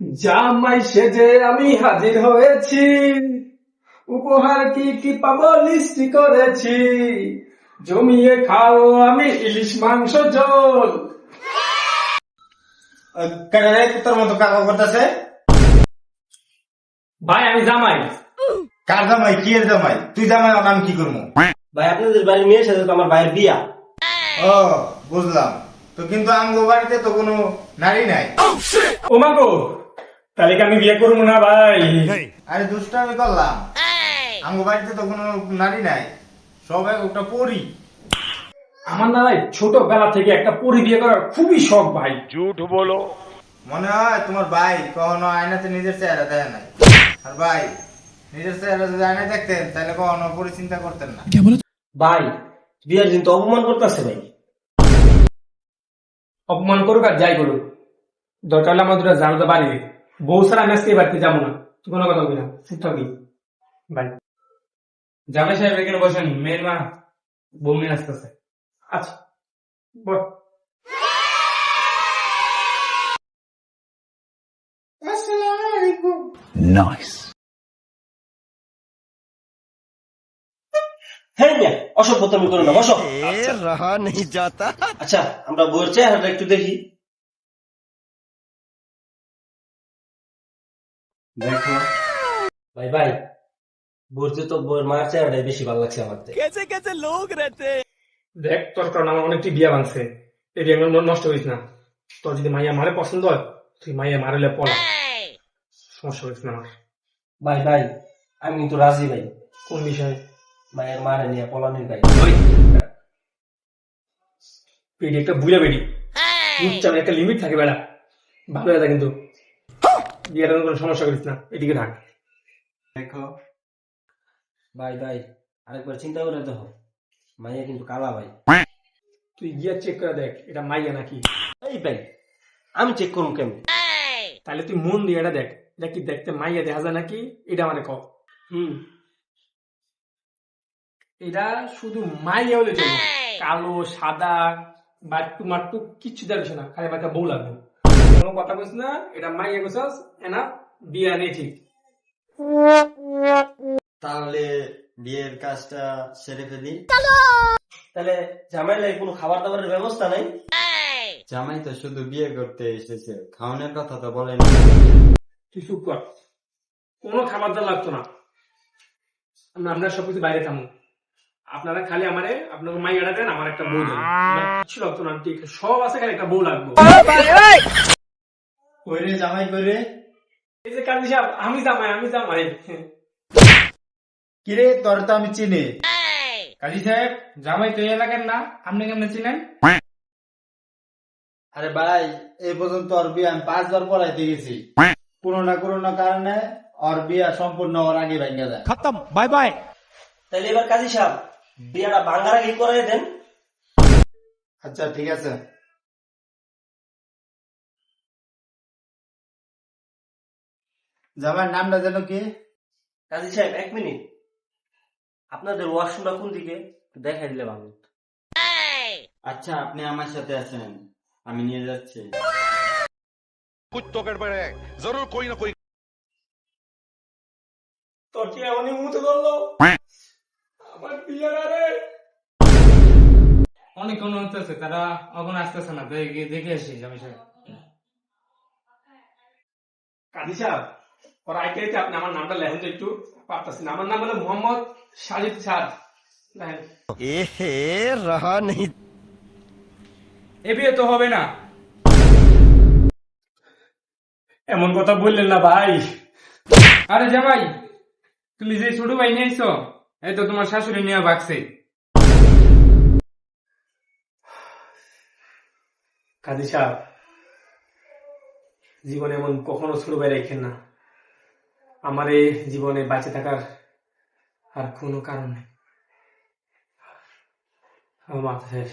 জামাই সেজে আমি হাজির হয়েছি। উপহার কি কি পাবো লিস্ট করেছি। জমিয়ে খাও আমি ইলিশ মাংস কেন তোর মতো কাকা করতেছে? ভাই আমি জামাই। কার জামাই? কি এর জামাই? তুই জামাই আমার আমি কি করব? ভাই আপনাদের বাড়ির মেয়ের সাথে তো আমার ভাইয়ের বিয়া। ও বুঝলাম। তো কিন্তু আমগো বাড়িতে তো কোনো নারী নাই। ও মা গো তাহলে কি আমি বিয়ে করব না ভাই? আরে দুষ্ট আমি করলাম আমগো বাড়িতে তো কোনো নারী নাই। সবাই একটা পরি। আমার না ভাই ছোটবেলা থেকে একটা পরি বিয়ে করার খুবই শখ ভাই। মনে হয় তোমার ভাই কখনো আয়নাতে নিজের চেহারা দেয় নাই? আর ভাই নিজের চেহারা যদি আয়নায় দেখতেন তাহলে কখনো পরিচিন্তা করতেন না। ভাই বিয়ার দিন তো অপমান করতেছে ভাই। অপমান করুক আর যাই করুক। দরকার হলে আমার দুটো জানাতে পারি বউ ছাড়া আমি আজকে বাড়িতে যাব না। কোনো কথা বলি না। চুপ থাকি। বাড়ি জামে সাহেব এখানে বসেন। মেয়ের মা বউ নিয়ে আসতেছে। আচ্ছা বল। আচ্ছা আমরা বইয়ের চেহারাটা একটু দেখি। দেখো। ভাই ভাই তো বোর বেশি ভালো লাগছে আমার কেছে কেছে লোক রেতে। দেখ তোর আমার অনেকটি বিয়া এই নষ্ট না। তোর যদি মাইয়া মারে পছন্দ হয় তুই মাইয়া মারলে সমস্যা না আমার। ভাই ভাই আমি তো রাজি ভাই। কোন বিষয়ে? মায়ের মারে নিয়ে পলানির ভাই। একটা বুড়া বেডি একটা লিমিট থাকে বেড়া। ভালো কিন্তু। বিয়ের কোনো সমস্যা করিস না এদিকে থাক দেখো ভাই ভাই আরেকবার চিন্তা করে দেখো। মাইয়া কিন্তু কালা ভাই। তুই গিয়ে চেক করে দেখ এটা মাইয়া নাকি? এই ভাই আমি চেক করুন কেমন? তাহলে তুই মন দিয়ে এটা দেখ এটা কি দেখতে মাইয়া দেখা যায় নাকি? এটা মানে ক? হুম। এটা শুধু মাইয়া হলে কালো সাদা বাট্টু মাট্টু কিচ্ছু দেখবে না খালি একটা বউ লাগবে। কোনো কথা বলছিস না এটা মাইয়া গোছাস এনা বিয়া নেই ঠিক। তাহলে বিয়ের কাজটা সেরে ফেলি। তাহলে জামাই লাগে কোনো খাবার দাবারের ব্যবস্থা নাই? জামাই তো শুধু বিয়ে করতে এসেছে খাওয়ানোর কথা তো বলেন তুই চুপ কর কোনো খাবার দাবার লাগতো না। আমরা সবকিছু বাইরে খামো আপনারা খালি আমারে আপনার মাইয়াটা দেন আমার একটা বউ দেন কিচ্ছু লাগতো না ঠিক সব আছে খালি একটা বউ লাগবে। জামাই এই যে সাহেব আমি জামাই আমি জামাই। কিরে তোর তো আমি চিনি। কাজী সাহেব জামাই তো এলাকার না আপনি কেমনে চিনেন? আরে ভাই এই পর্যন্ত ওর আমি পাঁচবার পড়াইতে দিয়েছি। কোনো না কারণে ওর বিয়া সম্পূর্ণ ওর আগে ভেঙে যায়। খতম বাই বাই। তাহলে এবার কাজী সাহেব বিয়াটা ভাঙ্গার আগে করে দেন। আচ্ছা ঠিক আছে। জামাইয়ের নামটা যেন কি কাজী সাহেব এক মিনিট আপনাদের ওয়াশরুমটা কোন দিকে একটু দেখাই দিলে ভালো হতো। আচ্ছা আপনি আমার সাথে আছেন আমি নিয়ে যাচ্ছি कुछ तो गड़बड़ है जरूर कोई ना कोई তোর কি এমনই মুতে ধরলো আমার বিয়ে না রে অনেক কোন আছে তারা এখন আসতেছে না দেখে দেখে আসি জামাই সাহেব কাজী সাহেব এমন কথা বললেন না ভাই। আরে জামাই তুমি যে ছোট ভাই নিয়েছো এই তো তোমার শাশুড়ি নিয়ে ভাগছে। কাজী সাহেব জীবনে এমন কখনো ছোট ভাই রাখেন না। আমার এই জীবনে বাঁচে থাকার আর কোনো কারণ নেই। আমার মাথা শেষ